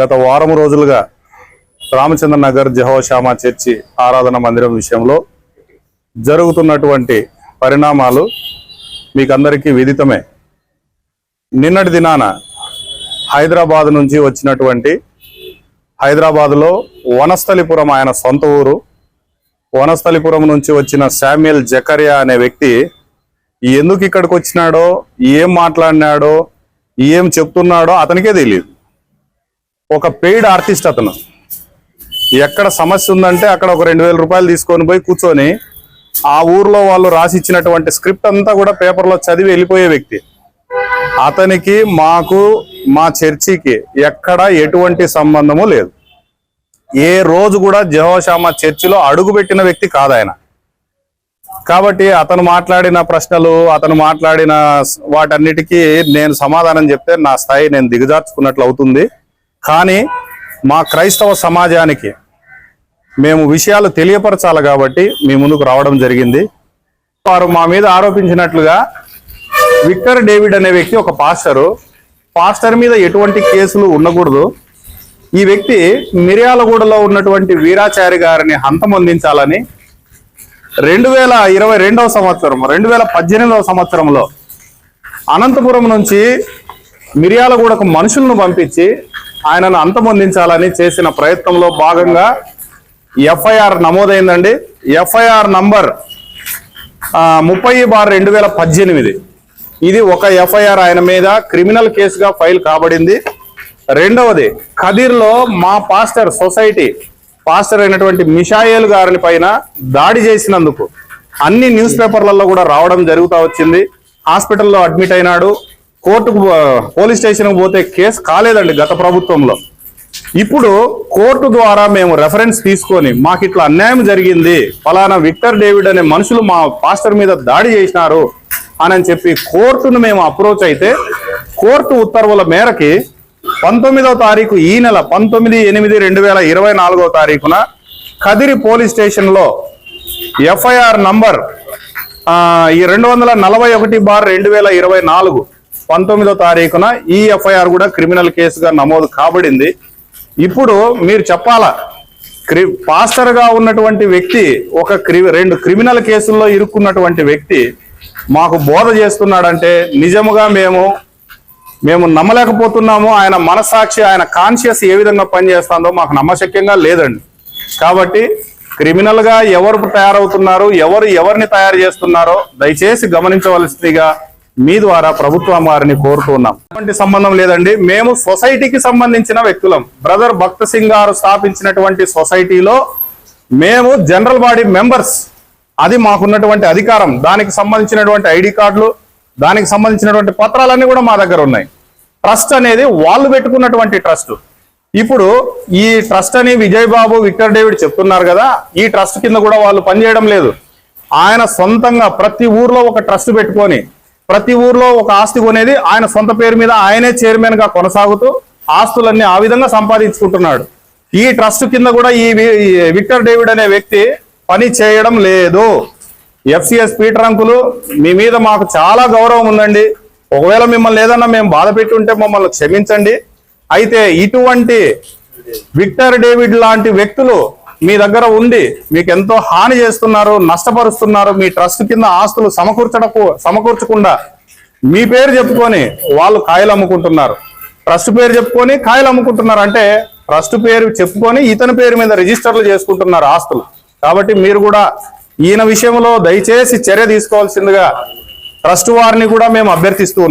గత వారం రోజులుగా రామచంద్ర నగర్ జహోషామా చర్చి ఆరాధన మందిరం విషయంలో జరుగుతున్నటువంటి పరిణామాలు మీకందరికీ విదితమే. నిన్నటి దినాన హైదరాబాద్ నుంచి వచ్చినటువంటి హైదరాబాద్లో వనస్థలిపురం ఆయన సొంత ఊరు వనస్థలిపురం నుంచి వచ్చిన శామ్యుయల్ జకరియా అనే వ్యక్తి ఎందుకు ఇక్కడికి వచ్చినాడో ఏం మాట్లాడినాడో ఏం చెప్తున్నాడో అతనికే తెలియదు ఒక పెయిడ్ ఆర్టిస్ట్ అతను. ఎక్కడ సమస్య ఉందంటే అక్కడ ఒక రెండు వేల రూపాయలు తీసుకొని పోయి కూర్చొని ఆ ఊర్లో వాళ్ళు రాసి ఇచ్చినటువంటి స్క్రిప్ట్ అంతా కూడా పేపర్లో చదివి వెళ్ళిపోయే వ్యక్తి. అతనికి మాకు మా చర్చికి ఎక్కడ ఎటువంటి సంబంధము లేదు. ఏ రోజు కూడా జహోషామా చర్చిలో అడుగుపెట్టిన వ్యక్తి కాదు ఆయన. కాబట్టి అతను మాట్లాడిన ప్రశ్నలు అతను మాట్లాడిన వాటన్నిటికీ నేను సమాధానం చెప్తే నా స్థాయి నేను దిగజార్చుకున్నట్లు అవుతుంది కానీ మా క్రైస్తవ సమాజానికి మేము విషయాలు తెలియపరచాలి కాబట్టి మీ ముందుకు రావడం జరిగింది. వారు మా మీద ఆరోపించినట్లుగా విక్టర్ డేవిడ్ అనే వ్యక్తి ఒక పాస్టరు. పాస్టర్ మీద ఎటువంటి కేసులు ఉండకూడదు. ఈ వ్యక్తి మిర్యాలగూడలో ఉన్నటువంటి వీరాచారి గారిని హంతమొందించాలని రెండు వేల ఇరవై రెండవ సంవత్సరం రెండు వేల పద్దెనిమిదవ సంవత్సరంలో అనంతపురం నుంచి మిర్యాలగూడకు మనుషులను పంపించి ఆయనను అంతమొందించాలని చేసిన ప్రయత్నంలో భాగంగా ఎఫ్ఐఆర్ నమోదైందండి. ఎఫ్ఐఆర్ నంబర్ ముప్పై బార్ రెండు వేల పద్దెనిమిది. ఇది ఒక ఎఫ్ఐఆర్ ఆయన మీద క్రిమినల్ కేసుగా ఫైల్ కాబడింది. రెండవది ఖదీర్లో మా పాస్టర్ సొసైటీ పాస్టర్ అయినటువంటి మిషాయేల్ గారిని పైన దాడి చేసినందుకు అన్ని న్యూస్ పేపర్లలో కూడా రావడం జరుగుతూ వచ్చింది. హాస్పిటల్లో అడ్మిట్ అయినాడు. కోర్టుకు పో- పోలీస్ స్టేషన్కి పోతే కేసు కాలేదండి గత ప్రభుత్వంలో. ఇప్పుడు కోర్టు ద్వారా మేము రెఫరెన్స్ తీసుకొని మాకు ఇట్లా అన్యాయం జరిగింది ఫలానా విక్టర్ డేవిడ్ అనే మనుషులు మా పాస్టర్ మీద దాడి చేసినారు అని చెప్పి కోర్టును మేము అప్రోచ్ అయితే కోర్టు ఉత్తర్వుల మేరకి పంతొమ్మిదవ తారీఖు ఈ నెల పంతొమ్మిది ఎనిమిది రెండు వేల ఇరవై నాలుగో తారీఖున కదిరి పోలీస్ స్టేషన్లో ఎఫ్ఐఆర్ నంబర్ ఈ రెండు వందల నలభై ఒకటి బార్ రెండు వేల ఇరవై నాలుగు పంతొమ్మిదో తారీఖున ఈ ఎఫ్ఐఆర్ కూడా క్రిమినల్ కేసుగా నమోదు కాబడింది. ఇప్పుడు మీరు చెప్పాలా క్రి పాస్టర్గా ఉన్నటువంటి వ్యక్తి ఒక క్రి రెండు క్రిమినల్ కేసుల్లో ఇరుక్కున్నటువంటి వ్యక్తి మాకు బోధ చేస్తున్నాడంటే నిజముగా మేము మేము నమ్మలేకపోతున్నాము. ఆయన మనస్సాక్షి ఆయన కాన్షియస్ ఏ విధంగా పనిచేస్తుందో మాకు నమ్మశక్యంగా లేదండి. కాబట్టి క్రిమినల్గా ఎవరు తయారవుతున్నారు ఎవరు ఎవరిని తయారు చేస్తున్నారో దయచేసి గమనించవలసిందిగా మీ ద్వారా ప్రభుత్వం వారిని కోరుతున్నాం ఎటువంటి సంబంధం లేదండి. మేము సొసైటీకి సంబంధించిన వ్యక్తులం. బ్రదర్ భక్త సింగ్ గారు స్థాపించినటువంటి సొసైటీలో మేము జనరల్ బాడీ మెంబర్స్. అది మాకున్నటువంటి అధికారం. దానికి సంబంధించినటువంటి ఐడి కార్డులు దానికి సంబంధించినటువంటి పత్రాలన్నీ కూడా మా దగ్గర ఉన్నాయి. ట్రస్ట్ అనేది వాళ్ళు పెట్టుకున్నటువంటి ట్రస్ట్. ఇప్పుడు ఈ ట్రస్ట్ అని విజయ్ బాబు విక్టర్ డేవిడ్ చెప్తున్నారు కదా ఈ ట్రస్ట్ కింద కూడా వాళ్ళు పనిచేయడం లేదు. ఆయన సొంతంగా ప్రతి ఊర్లో ఒక ట్రస్ట్ పెట్టుకొని ప్రతి ఊర్లో ఒక ఆస్తి కొనేది ఆయన సొంత పేరు మీద ఆయనే చైర్మన్గా కొనసాగుతూ ఆస్తులన్నీ ఆ విధంగా సంపాదించుకుంటున్నాడు. ఈ ట్రస్ట్ కింద కూడా ఈ వి- ఈ విక్టర్ డేవిడ్ అనే వ్యక్తి పని చేయడం లేదు. ఎఫ్సిఎస్ పీటర్ అంకులు మీ మీద మాకు చాలా గౌరవం ఉందండి. ఒకవేళ మిమ్మల్ని ఏదన్నా మేము బాధ పెట్టుంటే మమ్మల్ని క్షమించండి. అయితే ఇటువంటి విక్టర్ డేవిడ్ లాంటి వ్యక్తులు మీ దగ్గర ఉండి మీకు ఎంతో హాని చేస్తున్నారు నష్టపరుస్తున్నారు మీ ట్రస్ట్ కింద ఆస్తులు సమకూర్చడకు సమకూర్చకుండా మీ పేరు చెప్పుకొని వాళ్ళు కాయలు అమ్ముకుంటున్నారు. ట్రస్ట్ పేరు చెప్పుకొని కాయలు అమ్ముకుంటున్నారు అంటే ట్రస్ట్ పేరు చెప్పుకొని ఇతని పేరు మీద రిజిస్టర్లు చేసుకుంటున్నారు ఆస్తులు. కాబట్టి మీరు కూడా ఈయన విషయంలో దయచేసి చర్య తీసుకోవాల్సిందిగా ట్రస్ట్ వారిని కూడా మేము అభ్యర్థిస్తూ ఉన్నాం.